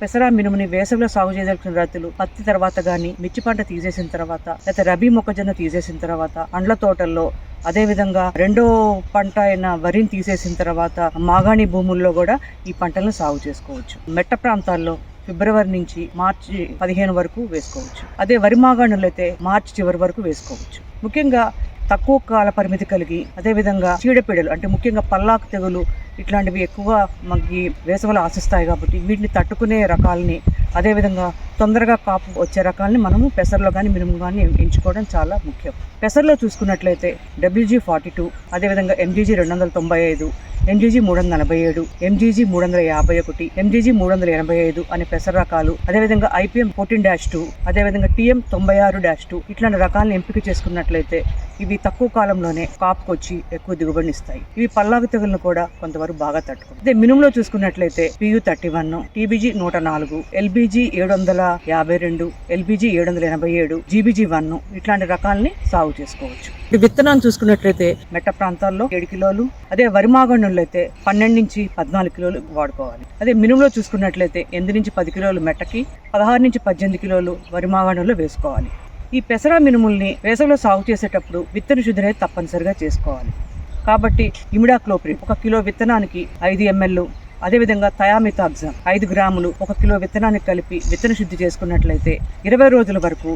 పెసర మినుముని వేసవిలో సాగు చేయదలిచిన రైతులు పత్తి తర్వాత గాని మిర్చి పంట తీసేసిన తర్వాత లేకపోతే రబీ మొక్కజొన్న తీసేసిన తర్వాత అండ్ల తోటల్లో అదే విధంగా రెండో పంట అయిన వరిని తీసేసిన తర్వాత మాగాణి భూముల్లో కూడా ఈ పంటలను సాగు చేసుకోవచ్చు. మెట్ట ప్రాంతాల్లో ఫిబ్రవరి నుంచి మార్చి పదిహేను వరకు వేసుకోవచ్చు. అదే వరి మాగాణులు అయితే మార్చి చివరి వరకు వేసుకోవచ్చు. ముఖ్యంగా తక్కువ కాల పరిమితి కలిగి అదేవిధంగా చీడపీడలు అంటే ముఖ్యంగా పల్లాకు తెగులు ఇట్లాంటివి ఎక్కువ మనకి వేసవిలో ఆశిస్తాయి కాబట్టి వీటిని తట్టుకునే రకాలని అదేవిధంగా తొందరగా కాపు వచ్చే రకాలని మనము పెసర్లో కానీ మినుము కానీ ఎంచుకోవడం చాలా ముఖ్యం. పెసర్లో చూసుకున్నట్లయితే డబ్ల్యూజీ ఫార్టీ టూ అదేవిధంగా ఎంజీజీ రెండు వందల తొంభై ఐదు ఎంజీజీ మూడు వందల నలభై ఏడు ఎంజీజీ మూడు వందల యాభై ఒకటి ఎంజీజీ మూడు వందల ఎనభై ఐదు అనే పెసర రకాలు అదేవిధంగా ఐపీఎం ఫోర్టీన్ డాష్ టూ అదేవిధంగా టీఎం తొంభై ఆరు డాష్ టూ ఇట్లాంటి రకాలను ఎంపిక చేసుకున్నట్లయితే ఇవి తక్కువ కాలంలోనే కాపుకొచ్చి ఎక్కువ దిగుబడిని ఇస్తాయి. ఇవి పల్లాకు తెగులను కూడా కొంతవరకు బాగా తట్టుకుంటాయి. అదే మినుములో చూసుకున్నట్లయితే పియు థర్టీ వన్ టీబీజీ నూట నాలుగు ఎల్బీజీ ఏడు వందల యాభై రెండు ఎల్బీజీ ఏడు వందల ఎనభై ఏడు జీబీజీ వన్ ఇట్లాంటి రకాలని సాగు చేసుకోవచ్చు. ఈ విత్తనాన్ని చూసుకున్నట్లయితే మెట్ట ప్రాంతాల్లో ఏడు కిలోలు అదే వరి మాగండంలో అయితే పన్నెండు నుంచి పద్నాలుగు కిలోలు వాడుకోవాలి. అదే మినుములో చూసుకున్నట్లయితే ఎనిమిది నుంచి పది కిలోలు మెట్టకి పదహారు నుంచి పద్దెనిమిది కిలోలు వరి మాగండంలో వేసుకోవాలి. ఈ పెసర మినుముల్ని వేసవిలో సాగు చేసేటప్పుడు విత్తన శుద్ధి అనేది తప్పనిసరిగా చేసుకోవాలి. కాబట్టి ఇమిడాక్లోప్రిన్ ఒక కిలో విత్తనానికి ఐదు ఎంఎల్ అదేవిధంగా థయామితాగ్జామ్ ఐదు గ్రాములు ఒక కిలో విత్తనానికి కలిపి విత్తన శుద్ధి చేసుకున్నట్లయితే ఇరవై రోజుల వరకు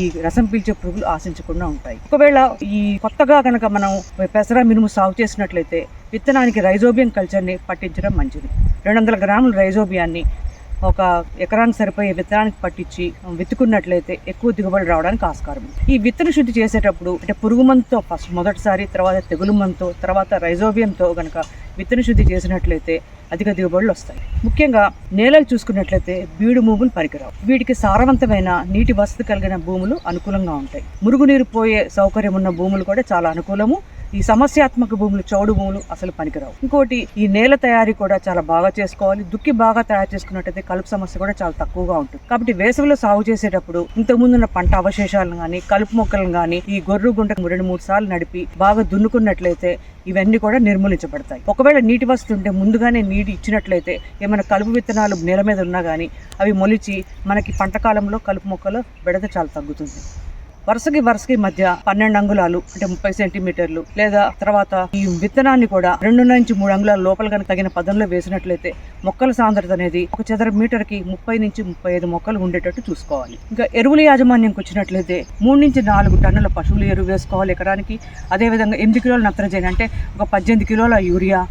ఈ రసం పీల్చే పురుగులు ఆశించకుండా ఉంటాయి. ఒకవేళ ఈ కొత్తగా కనుక మనం పెసర మినుము సాగు చేసినట్లయితే విత్తనానికి రైజోబియం కల్చర్ని పట్టించడం మంచిది. రెండు వందల గ్రాముల రైజోబియాన్ని ఒక ఎకరానికి సరిపోయే విత్తనానికి పట్టించి విత్తుకున్నట్లయితే ఎక్కువ దిగుబడి రావడానికి ఆస్కారం ఈ విత్తన శుద్ధి చేసేటప్పుడు అంటే పురుగు మందుతో ఫస్ట్ మొదటిసారి తర్వాత తెగులు మందుతో తర్వాత రైజోబియంతో కనుక విత్తన శుద్ధి చేసినట్లయితే అధిక దిగుబడులు వస్తాయి. ముఖ్యంగా నేలలు చూసుకున్నట్లయితే బీడు భూములు పరికరావు. వీటికి సారవంతమైన నీటి వసతి కలిగిన భూములు అనుకూలంగా ఉంటాయి. మురుగునీరు పోయే సౌకర్యం ఉన్న భూములు కూడా చాలా అనుకూలము. ఈ సమస్యాత్మక భూములు చౌడు భూములు అసలు పనికిరావు. ఇంకోటి ఈ నేల తయారీ కూడా చాలా బాగా చేసుకోవాలి. దుక్కి బాగా తయారు చేసుకున్నట్టయితే కలుపు సమస్య కూడా చాలా తక్కువగా ఉంటుంది. కాబట్టి వేసవిలో సాగు చేసేటప్పుడు ఇంతకుముందున్న పంట అవశేషాలను కానీ కలుపు మొక్కలను కానీ ఈ గొర్రు గుంటకు రెండు మూడు సార్లు నడిపి బాగా దున్నుకున్నట్లయితే ఇవన్నీ కూడా నిర్మూలించబడతాయి. ఒకవేళ నీటి వసతి ఉంటే ముందుగానే నీటి ఇచ్చినట్లయితే ఏమైనా కలుపు విత్తనాలు నేల మీద ఉన్నా కానీ అవి మొలిచి మనకి పంట కాలంలో కలుపు మొక్కలు బెడద చాలా తగ్గుతుంది. వరుసకి వరుసకి మధ్య పన్నెండు అంగుళాలు అంటే ముప్పై సెంటీమీటర్లు లేదా తర్వాత ఈ విత్తనాన్ని కూడా రెండు నుంచి మూడు అంగుళాల లోపల కనుక తగిన పదంలో వేసినట్లయితే మొక్కల సాంద్రత అనేది ఒక చదరపు మీటర్కి ముప్పై నుంచి ముప్పై ఐదు మొక్కలు ఉండేటట్టు చూసుకోవాలి. ఇంకా ఎరువుల యాజమాన్యంకి వచ్చినట్లయితే మూడు నుంచి నాలుగు టన్నుల పశువుల ఎరువు వేసుకోవాలి ఎకరానికి. అదేవిధంగా ఎనిమిది కిలోల నత్రజని అంటే ఒక పద్దెనిమిది కిలోల యూరియా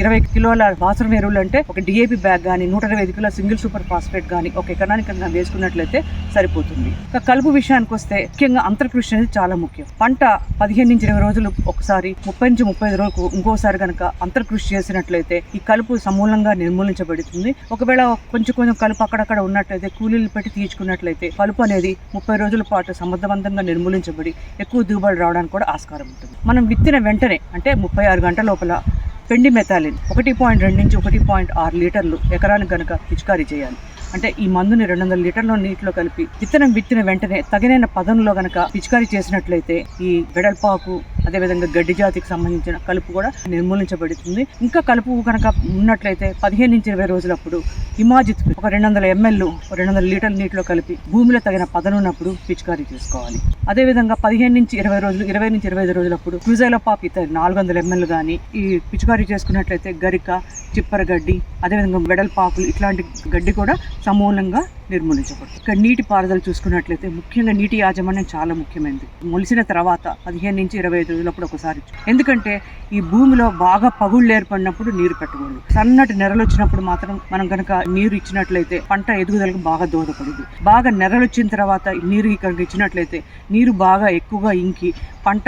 ఇరవై కిలోల వాసన ఎరువులు అంటే ఒక డిఏపి బ్యాగ్ కానీ నూట ఇరవై ఐదు కిలోల సింగిల్ సూపర్ ఫాస్ఫేట్ కానీ ఒక ఎకరానికి కనుక వేసుకున్నట్లయితే సరిపోతుంది. ఇక కలుపు విషయానికి వస్తే ముఖ్యంగా అంతర్కృషి అనేది చాలా ముఖ్యం. పంట పదిహేను నుంచి ఇరవై రోజులు ఒకసారి ముప్పై నుంచి ముప్పై ఐదు రోజులకు ఇంకోసారి కనుక అంతర్కృషి చేసినట్లయితే ఈ కలుపు సమూలంగా నిర్మూలించబడుతుంది. ఒకవేళ కొంచెం కొంచెం కలుపు అక్కడక్కడ ఉన్నట్లయితే కూలీలు పెట్టి తీర్చుకున్నట్లయితే కలుపు అనేది ముప్పై రోజుల పాటు సమర్థవంతంగా నిర్మూలించబడి ఎక్కువ దిగుబడి రావడానికి కూడా ఆస్కారం ఉంటుంది. మనం విత్తిన వెంటనే అంటే ముప్పై ఆరు గంటల లోపల పెండి మెథాలిన్ ఒకటి పాయింట్ రెండు నుంచి ఒకటి పాయింట్ ఆరు లీటర్లు ఎకరానికి కనుక పిచికారీ చేయాలి. అంటే ఈ మందుని రెండు వందల లీటర్ల నీటిలో కలిపి విత్తనం విత్తిన వెంటనే తగినైన పదంలో గనక పిచికారీ చేసినట్లయితే ఈ వెడల్పాకు అదేవిధంగా గడ్డి జాతికి సంబంధించిన కలుపు కూడా నిర్మూలించబడుతుంది. ఇంకా కలుపు కనుక ఉన్నట్లయితే పదిహేను నుంచి ఇరవై రోజులప్పుడు హిమాజిత్ ఒక రెండు వందల ఎంఎల్ రెండు వందల లీటర్ల నీటిలో కలిపి భూమిలో తగిన పదం ఉన్నప్పుడు పిచికారీ చేసుకోవాలి. అదేవిధంగా పదిహేను నుంచి ఇరవై రోజులు ఇరవై నుంచి ఇరవై ఐదు రోజులప్పుడు క్యూజైలోపాప్ ఇతర నాలుగు వందల ఎంఎల్ కానీ ఈ పిచికారీ చేసుకున్నట్లయితే గరిక చిప్పర గడ్డి అదేవిధంగా వెడల్పాకులు ఇట్లాంటి గడ్డి కూడా సమూలంగా నిర్మూలించబడుతుంది. ఇక్కడ నీటి పారుదల చూసుకున్నట్లయితే ముఖ్యంగా నీటి యాజమాన్యం చాలా ముఖ్యమైనది. మొలిసిన తర్వాత పదిహేను నుంచి ఇరవై ఐదు రోజులప్పుడు ఒకసారి ఎందుకంటే ఈ భూమిలో బాగా పగుళ్ళు ఏర్పడినప్పుడు నీరు పెట్టకూడదు. సన్నటి నెరలు వచ్చినప్పుడు మాత్రం మనం కనుక నీరు ఇచ్చినట్లయితే పంట ఎదుగుదలకు బాగా దోహదపడింది. బాగా నెరలు వచ్చిన తర్వాత నీరు ఇక్కడ ఇచ్చినట్లయితే నీరు బాగా ఎక్కువగా ఇంకి పంట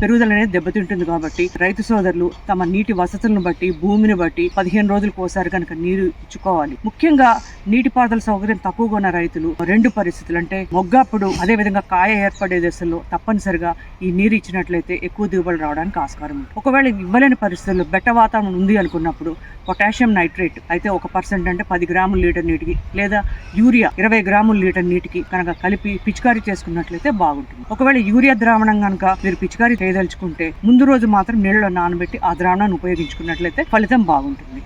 పెరుగుదల అనేది దెబ్బతింటుంది కాబట్టి రైతు సోదరులు తమ నీటి వసతులను బట్టి భూమిని బట్టి పదిహేను రోజులకు ఒకసారి కనుక నీరు ఇచ్చుకోవాలి. ముఖ్యంగా నీటిపారుదల సౌకర్యం తక్కువ ఉన్న రైతులు రెండు పరిస్థితులు. అంటే మొగ్గప్పుడు అదే విధంగా కాయ ఏర్పడే దశలో తప్పనిసరిగా ఈ నీరు ఇచ్చినట్లయితే ఎక్కువ దిగుబడి రావడానికి ఆస్కారం ఉంది. ఒకవేళ ఇవ్వలేని పరిస్థితుల్లో బెట్ట వాతావరణం ఉంది అనుకున్నప్పుడు పొటాషియం నైట్రేట్ అయితే ఒక పర్సెంట్ అంటే పది గ్రాముల లీటర్ నీటికి లేదా యూరియా ఇరవై గ్రాముల లీటర్ నీటికి కనుక కలిపి పిచికారీ చేసుకున్నట్లయితే బాగుంటుంది. ఒకవేళ యూరియా ద్రావణం కనుక మీరు పిచికారీ చేయదలుచుకుంటే ముందు రోజు మాత్రం నీళ్ళలో నానబెట్టి ఆ ద్రావణాన్ని ఉపయోగించుకున్నట్లయితే ఫలితం బాగుంటుంది.